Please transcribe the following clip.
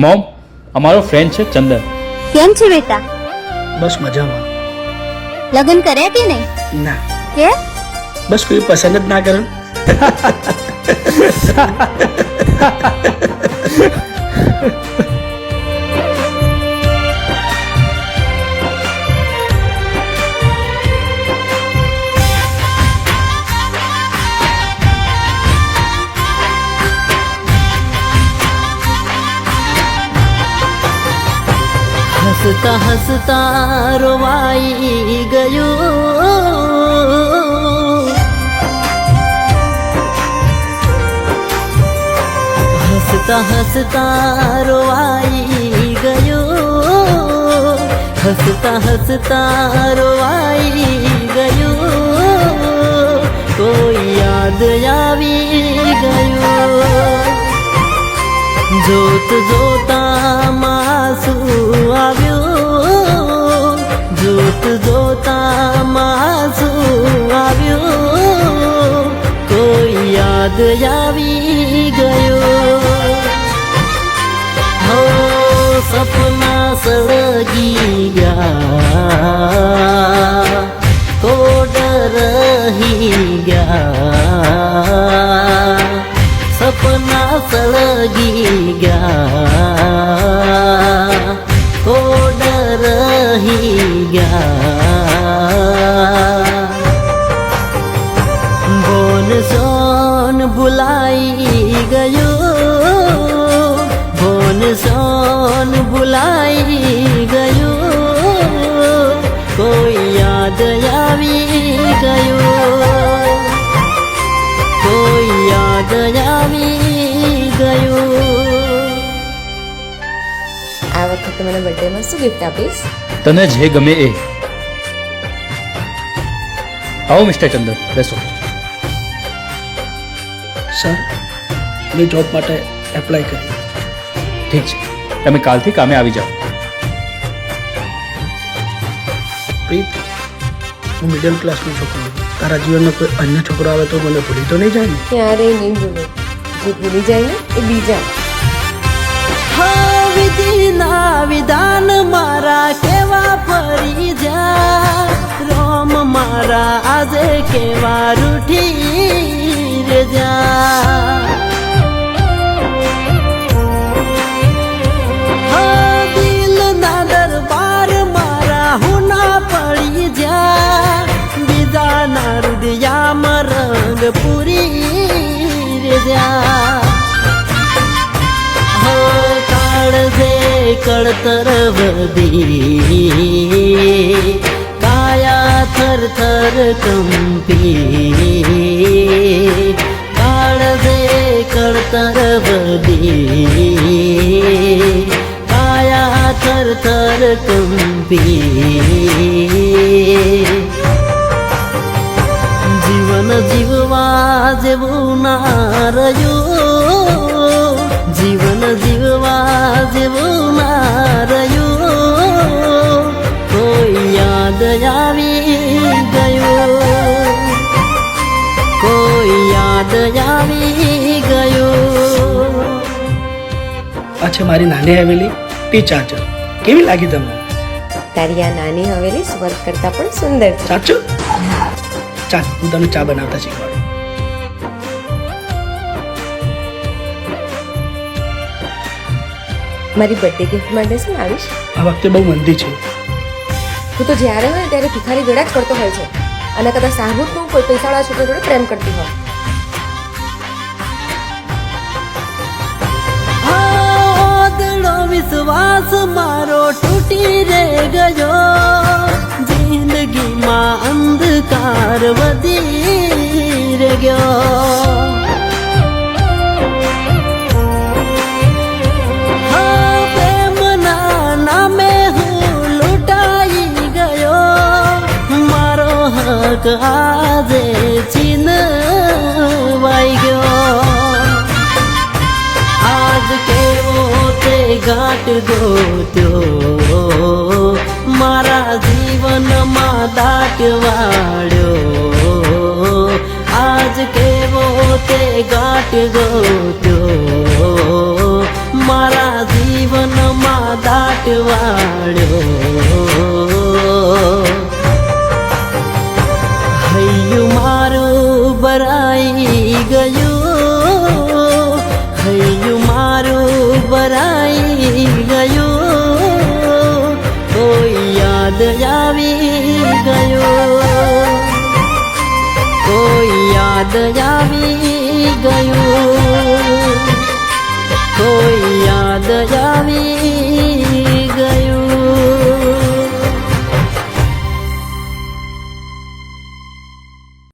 Mom અમારો friend છે ચંદન. કેમ છે બેટા? બસ મજામાં. લગ્ન કર્યા કે નહીં? ના. કે? બસ કોઈ પસંદ જ ના કરે. હસતા હસતા રોવાઈ ગયું હસતા હસતા રોવાઈ ગયું હસતા હસતા રોવાઈ ગયું કોઈ યાદ આવી ગયું જોત જોતા માસુ આવ્યું જોત જોતા માસુ આવ્યું? કોઈ યાદ આવી ગયો? હો સપના સળગી ગયા. ગયું બોન સોન ભૂલાઈ ગયું કોઈ યાદ આવી ગયું કોઈ યાદ આવી ગયું આ વખતે મને બર્થડેમાં શું ગિફ્ટ આપીશ? તને જે ગમે એ. આવો મિસ્ટર ચંદર. બેસો. સર મેં જોબ માટે એપ્લાય કરી. ઠીક છે. તમે કાલથી કામે આવી જાઓ. પ્રીત હું મિડલ ક્લાસનો છોકરો છું. તારા જીવનમાં કોઈ અન્ય છોકરો આવે તો મને ભૂલી તો નહીં જાય ને? ક્યારે નહીં ભૂલે. જે ભૂલી જાય ને એ બીજા. હા વિધિના વિધાન મારા કેવા ફરી જા રોમ મારા આજે કેવા રૂઠી રે જા કાળજે કળતર વધી કાયા થર થર કંપી. કાળજે કળતર વધી કાયા થર થર કંપી. જીવન જીવવા જેવું ના રહ્યું. જીવન જીવવા જેવું છે મારી નાની હવેલી ટી ચાચર કેવી લાગી તમને? તારી આ નાની હવેલી સ્વર્ગ કરતા પણ સુંદર છે. ચાચો? ચાલ હું તમને ચા બનાવતા શીખવાડું. મારી બર્થડે ગિફ્ટ માટે શું આવીશ? આ વખતે બહુ મંદી છે. તું તો જ્યારે હોય ત્યારે ભિખારી જોડે જ કરતો હોય છે. અને કદાચ સાહબુત તું કોઈ પૈસાવાળા છોકરા જોડે પ્રેમ કરતી હોય. વિશ્વાસ મારો તૂટી રે ગયો. જિંદગીમાં અંધકાર વધી રે ગયો. આજે છીનવાઈ ઘાટ ગોત્યો મારા જીવનમાં દાટ વાળ્યો આજ કેવો તે ગાંઠ ગોત્યો મારા જીવનમાં દાટવાડ્યો યાદ આવી ગયું. કોઈ યાદ આવી ગયું.